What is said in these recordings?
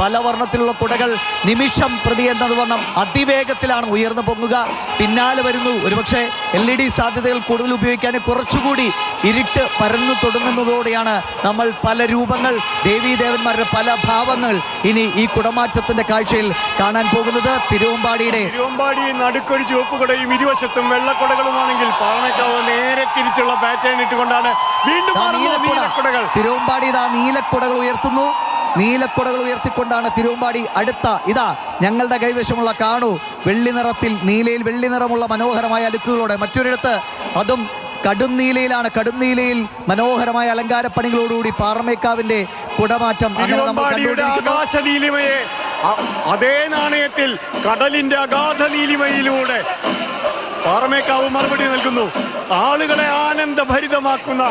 പല വർണത്തിലുള്ള കുടകൾ നിമിഷം പ്രതി എന്നത് വണ്ണം അതിവേഗത്തിലാണ് ഉയർന്നു പൊങ്ങുക. പിന്നാലെ വരുന്നു. ഒരുപക്ഷെ എൽ ഇ ഡി സാധ്യതകൾ കൂടുതൽ ഉപയോഗിക്കാൻ കുറച്ചുകൂടി ഇരുട്ട് പരന്നു തുടങ്ങുന്നതോടെയാണ് നമ്മൾ പല രൂപങ്ങൾ ദേവീദേവന്മാരുടെ പല ഭാവങ്ങൾ ഇനി ഈ കുടമാറ്റത്തിന്റെ കാഴ്ചയിൽ കാണാൻ പോകുന്നത്. തിരുവമ്പാടിയുടെ തിരുവമ്പാടി നടുക്കൊരു ചുവപ്പ് കുടയും ഇരുവശത്തും വെള്ളക്കുടകളുമാണെങ്കിൽ പാറമേക്കാവ് നേരെ തിരിച്ചുള്ള പാറ്റേൺ ഇട്ടുകൊണ്ടാണ് വീണ്ടും. നീലക്കുടകൾ. തിരുവമ്പാടി ഇതാ നീലക്കുടകൾ ഉയർത്തുന്നു. നീലക്കുടകൾ ഉയർത്തിക്കൊണ്ടാണ് തിരുവമ്പാടി അടുത്ത. ഇതാ ഞങ്ങളുടെ കൈവശമുള്ള കാണു. വെള്ളി നിറത്തിൽ നീലയിൽ വെള്ളി നിറമുള്ള മനോഹരമായ അലുക്കുകളോടെ. മറ്റൊരിടത്ത് അതും കടും നീലയിലാണ്. കടും നീലയിൽ മനോഹരമായ അലങ്കാരപ്പണികളോടുകൂടി പാറമേക്കാവിന്റെ കുടമാറ്റം. ആകാശ നീലിമയെ അതേ നാണയത്തിൽ കടലിന്റെ അഗാധ നീലിമയിലൂടെ പാറമേക്കാവ് മറുപടി നൽകുന്നു. ആളുകളെ ആനന്ദഭരിതമാക്കുന്ന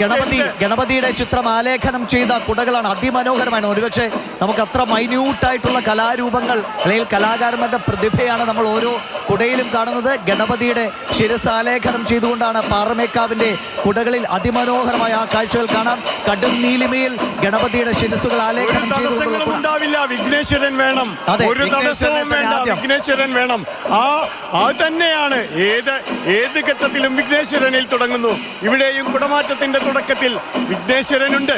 ഗണപതി ഗണപതിയുടെ ചിത്രം ആലേഖനം ചെയ്ത കുടകളാണ് അതിമനോഹരമാണ് ഒരുപക്ഷെ നമുക്ക് അത്ര മൈന്യൂട്ടായിട്ടുള്ള കലാരൂപങ്ങൾ അല്ലെങ്കിൽ കലാകാരന്മാരുടെ പ്രതിഭയാണ് നമ്മൾ ഓരോ കുടയിലും കാണുന്നത്. ഗണപതിയുടെ ശിരസ് ആലേഖനം ചെയ്തുകൊണ്ടാണ് പാറമേക്കാവിന്റെ കുടകളിൽ അതിമനോഹരമായ ആ കാഴ്ചകൾ കാണാം. കടും നീലിമയിൽ ഗണപതിയുടെ ശിരസുകൾ ആലേഖനം ചെയ്തുകൊണ്ടാവില്ല വിഘ്നേശ്വരൻ വേണം. ഒരു തടസ്സവും വേണ്ട. വിഘ്നേശ്വരൻ വേണം. ആ അത് തന്നെയാണ്. ഏത് ഏത് ഘട്ടത്തിലും വിഘ്നേശ്വരനിൽ തുടങ്ങുന്നു. ഇവിടെയും കുടമാറ്റത്തിന്റെ തുടക്കത്തിൽ വിഘ്നേശ്വരനുണ്ട്.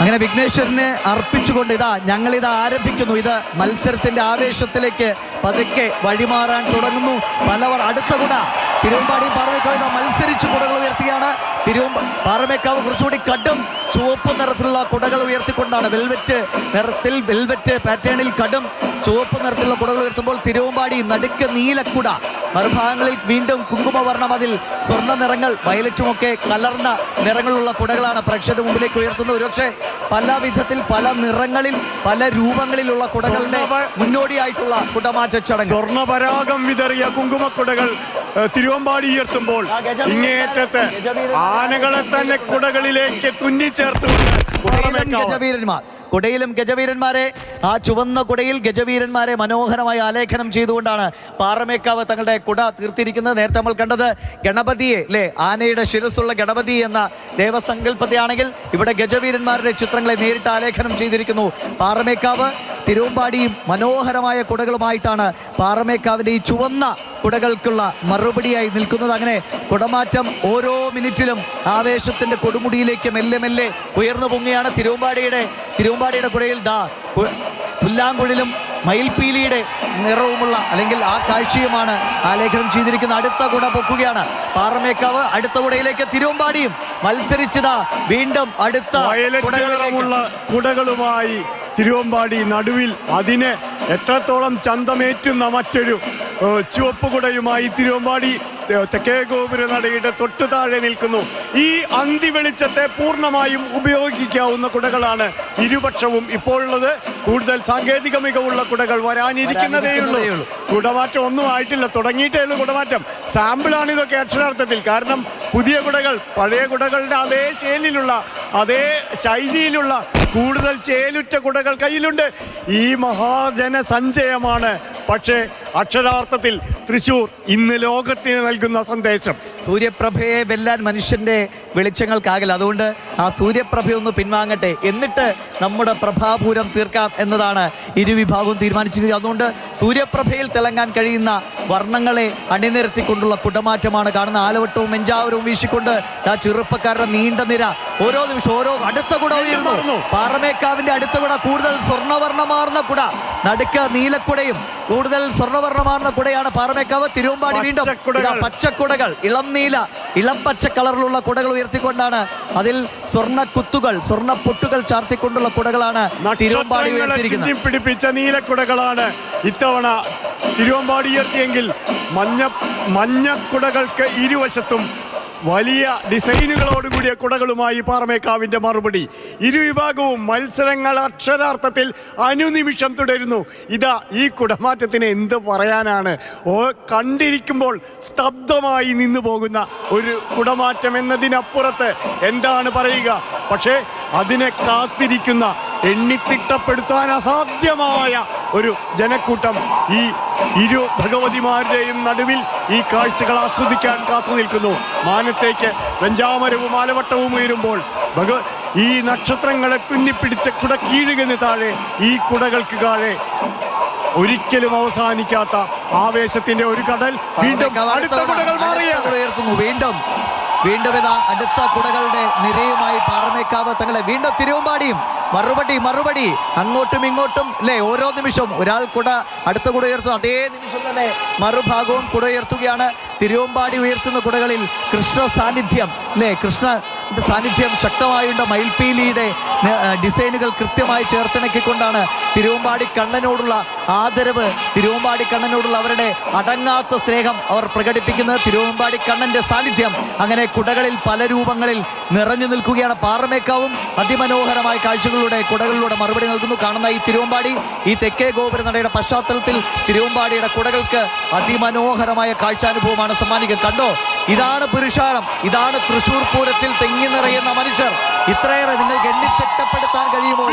അങ്ങനെ വിഘ്നേശ്വരനെ അർപ്പിച്ചുകൊണ്ട് ഇതാ ഞങ്ങൾ ഇത് ആരംഭിക്കുന്നു. ഇത് മത്സരത്തിന്റെ ആവേശത്തിലേക്ക് പതുക്കെ വഴിമാറാൻ തുടങ്ങുന്നു. പലവർ അടുത്ത കുട തിരുവമ്പാടി പാറമേക്കാവ് ഇതാ മത്സരിച്ച് കുടകൾ ഉയർത്തിയാണ്. തിരുവമ്പ പാറമേക്കാവ് കുറച്ചുകൂടി കടും ചുവപ്പ് നിറത്തിലുള്ള കുടകൾ ഉയർത്തിക്കൊണ്ടാണ് വെൽവെറ്റ് നിറത്തിൽ വെൽവെറ്റ് പാറ്റേണിൽ കടും ചുവപ്പ് നിറത്തിലുള്ള കുടകൾ ഉയർത്തുമ്പോൾ തിരുവമ്പാടി നടുക്ക് നീലക്കുട മറുഭാഗങ്ങളിൽ വീണ്ടും കുങ്കുമവർണം അതിൽ സ്വർണ നിറങ്ങൾ വയലറ്റുമൊക്കെ കലർന്ന നിറങ്ങളുള്ള കുടകളാണ് പ്രേക്ഷകരുടെ മുമ്പിലേക്ക് ഉയർത്തുന്നത്. ഒരുപക്ഷെ പല വിധത്തിൽ പല നിറങ്ങളിൽ പല രൂപങ്ങളിലുള്ള കുടകളുടെ മുന്നോടിയായിട്ടുള്ള കുടമാറ്റ ചടങ്ങ്. സ്വർണപരാഗം വിതറിയ കുങ്കുമക്കുടകൾ തിരുവമ്പാടി ഉയർത്തുമ്പോൾ ഇങ്ങേറ്റത്ത് ആനകളെ തന്നെ കുടകളിലേക്ക് തുന്നിച്ചേർത്തുകൊണ്ട് ഗജവീരന്മാർ കുടയിലും ഗജവീരന്മാരെ ആ ചുവന്ന കുടയിൽ ഗജവീരന്മാരെ മനോഹരമായി ആലേഖനം ചെയ്തുകൊണ്ടാണ് പാറമേക്കാവ് തങ്ങളുടെ കുട തീർത്തിരിക്കുന്നത്. നേരത്തെ നമ്മൾ കണ്ടത് ഗണപതിയെ അല്ലേ ആനയുടെ ശിരസ്സുള്ള ഗണപതി എന്ന ദേവസങ്കല്പത്തെയാണെങ്കിൽ ഇവിടെ ഗജവീരന്മാരുടെ ചിത്രങ്ങളെ നേരിട്ട് ആലേഖനം ചെയ്തിരിക്കുന്നു. പാറമേക്കാവ് തിരുവമ്പാടിയും മനോഹരമായ കുടകളുമായിട്ടാണ് പാറമേക്കാവിന്റെ ഈ ചുവന്ന കുടകൾക്കുള്ള മറുപടിയായി നിൽക്കുന്നത്. അങ്ങനെ കുടമാറ്റം ഓരോ മിനിറ്റിലും ആവേശത്തിന്റെ കൊടുമുടിയിലേക്ക് മെല്ലെ മെല്ലെ ഉയർന്നു പൊങ്ങിയാണ് തിരുവമ്പാടിയുടെ തിരുവമ്പാടിയുടെ കുടയിൽ. ദാ പുല്ലാങ്കുഴലും മയിൽപീലിയുടെ നിറവുമുള്ള അല്ലെങ്കിൽ ആ കാഴ്ചയുമാണ് ആലേഖനം ചെയ്തിരിക്കുന്ന അടുത്ത കുട പൊക്കുകയാണ് പാറമേക്കാവ് അടുത്ത കുടയിലേക്ക് തിരുവമ്പാടിയും മത്സരിച്ചതാ വീണ്ടും അടുത്ത. നിറമുള്ള കുടകളുമായി തിരുവമ്പാടി നടുവിൽ അതിന് എത്രത്തോളം ചന്തമേറ്റുന്ന മറ്റൊരു ചുവപ്പ് കുടയുമായി തിരുവമ്പാടി തെക്കേ ഗോപുര നടയുടെ തൊട്ടു താഴെ നിൽക്കുന്നു. ഈ അന്തി വെളിച്ചത്തെ പൂർണമായും ഉപയോഗിക്കാവുന്ന കുടകളാണ് ഇരുപക്ഷവും ഇപ്പോഴുള്ളത് കൂടുതൽ സാങ്കേതിക മികവുള്ള കുടകൾ വരാനിരിക്കുന്നതേയുള്ളൂ വരാനിരിക്കുന്നതേയുള്ളൂ. കുടമാറ്റം ഒന്നും ആയിട്ടില്ല. തുടങ്ങിയിട്ടേ ഉള്ളൂ കുടമാറ്റം. സാമ്പിളാണ് ഇതൊക്കെ അക്ഷരാർത്ഥത്തിൽ കാരണം പുതിയ കുടകൾ പഴയ കുടകളുടെ അതേ ശൈലിയിലുള്ള അതേ ശൈലിയിലുള്ള കൂടുതൽ ചേലുറ്റ കുടകൾ കയ്യിലുണ്ട്. ഈ മഹാജന സഞ്ചയമാണ് പക്ഷേ അക്ഷരാർത്ഥത്തിൽ തൃശൂർ ഇന്ന് ലോകത്തിന് നൽകുന്ന സന്ദേശം. സൂര്യപ്രഭയെ വെല്ലാൻ മനുഷ്യന്റെ വെളിച്ചങ്ങൾക്കാകില്ല. അതുകൊണ്ട് ആ സൂര്യപ്രഭയൊന്ന് പിൻവാങ്ങട്ടെ. എന്നിട്ട് നമ്മുടെ പ്രഭാപൂരം തീർക്കാം എന്നതാണ് ഇരുവിഭാഗവും തീരുമാനിച്ചിരിക്കുന്നത്. അതുകൊണ്ട് സൂര്യപ്രഭയിൽ തിളങ്ങാൻ കഴിയുന്ന വർണങ്ങളെ അണിനിരത്തിക്കൊണ്ടുള്ള കുടമാറ്റമാണ് കാണുന്ന ആലവട്ടവും മെഞ്ചാവരവും വീശിക്കൊണ്ട് ആ ചെറുപ്പക്കാരുടെ നീണ്ട നിര ഓരോ നിമിഷം ഓരോ അടുത്ത കുട ഉയർന്നു. പാറമേക്കാവിന്റെ അടുത്ത കുട കൂടുതൽ സ്വർണവർണമാർന്ന കുട. നടുക്ക് നീലക്കുടയും കൂടുതൽ സ്വർണവർണമാർന്ന കുടയാണ് പാറമേക്കാവ്. തിരുവമ്പാടി വീണ്ടും പച്ചക്കുടകൾ. ഇളം നീല ഇളം പച്ച കളറിലുള്ള കുടകൾ ഉയർത്തിക്കൊണ്ടാണ്. അതിൽ സ്വർണ കുത്തുകൾ സ്വർണ പൊട്ടുകൾ ചാർത്തിക്കൊണ്ടുള്ള കുടകളാണ് തിരുവമ്പാടി നീല ഉയർത്തിയിരിക്കുന്നത്. പിടിപ്പിച്ച നീലക്കുടകളാണ് ഇത്തവണ തിരുവമ്പാടി ഉയർത്തിയെങ്കിൽ മഞ്ഞ മഞ്ഞക്കുടകൾക്ക് ഇരുവശത്തും വലിയ ഡിസൈനുകളോടുകൂടിയ കുടകളുമായി പാറമേക്കാവിന്റെ മറുപടി. ഇരുവിഭാഗവും മത്സരങ്ങൾ അക്ഷരാർത്ഥത്തിൽ അനുനിമിഷം തുടരുന്നു. ഇതാ ഈ കുടമാറ്റത്തിന് എന്ത് പറയാനാണ്? ഓ കണ്ടിരിക്കുമ്പോൾ സ്തബ്ധമായി നിന്നു പോകുന്ന ഒരു കുടമാറ്റം എന്നതിനപ്പുറത്ത് എന്താണ് പറയുക? പക്ഷേ അതിനെ കാത്തിരിക്കുന്ന എണ്ണിത്തിട്ടപ്പെടുത്താൻ അസാധ്യമായ ഒരു ജനക്കൂട്ടം ഈ ഇരു ഭഗവതിമാരുടെയും നടുവിൽ ഈ കാഴ്ചകൾ ആസ്വദിക്കാൻ കാത്തു നിൽക്കുന്നു. മാനത്തേക്ക് വെഞ്ചാമരവും ആലവട്ടവും ഉയരുമ്പോൾ ഭഗ ഈ നക്ഷത്രങ്ങളെ തുന്നിപ്പിടിച്ച കുട കീഴുകന് താഴെ ഈ കുടകൾക്ക് താഴെ ഒരിക്കലും അവസാനിക്കാത്ത ആവേശത്തിന്റെ ഒരു കടൽ വീണ്ടും അടുത്ത കുടകൾ മാറിയ ഉയർത്തുന്നു. വീണ്ടും വീണ്ടും ഇതാ അടുത്ത കുടകളുടെ നിരയുമായി പാറമേക്കാവ് തങ്ങളെ വീണ്ടും തിരുവമ്പാടിയും. മറുപടി മറുപടി. അങ്ങോട്ടും ഇങ്ങോട്ടും അല്ലേ ഓരോ നിമിഷവും ഒരാൾ കുട അടുത്ത കുട ഉയർത്തുന്നു. അതേ നിമിഷം തന്നെ മറുഭാഗവും കുട ഉയർത്തുകയാണ്. തിരുവമ്പാടി ഉയർത്തുന്ന കുടകളിൽ കൃഷ്ണ സാന്നിധ്യം അല്ലേ കൃഷ്ണ സാന്നിധ്യം ശക്തമായുണ്ട്. മയിൽപീലിയുടെ ഡിസൈനുകൾ കൃത്യമായി ചേർത്തിണക്കിക്കൊണ്ടാണ് തിരുവമ്പാടി കണ്ണനോടുള്ള ആദരവ് തിരുവമ്പാടി കണ്ണനോടുള്ള അവരുടെ അടങ്ങാത്ത സ്നേഹം അവർ പ്രകടിപ്പിക്കുന്നത്. തിരുവമ്പാടി കണ്ണന്റെ സാന്നിധ്യം അങ്ങനെ കുടകളിൽ പല രൂപങ്ങളിൽ നിറഞ്ഞു നിൽക്കുകയാണ്. പാറമേക്കാവും അതിമനോഹരമായ കാഴ്ചകളിലൂടെ കുടകളിലൂടെ മറുപടി നൽകുന്നു. കാണുന്ന ഈ തിരുവമ്പാടി ഈ തെക്കേ ഗോപുര നടയുടെ പശ്ചാത്തലത്തിൽ തിരുവമ്പാടിയുടെ കുടകൾക്ക് അതിമനോഹരമായ കാഴ്ചാനുഭവമാണ് സമ്മാനിക്കുക കണ്ടോ? ഇതാണ് പുരുഷാരം. ഇതാണ് തൃശൂർ പൂരത്തിൽ തെങ്ങി നിറയുന്ന മനുഷ്യർ. ഇത്രയേറെ നിങ്ങൾക്ക് എണ്ണിത്തിട്ടപ്പെടുത്താൻ കഴിയുമോ?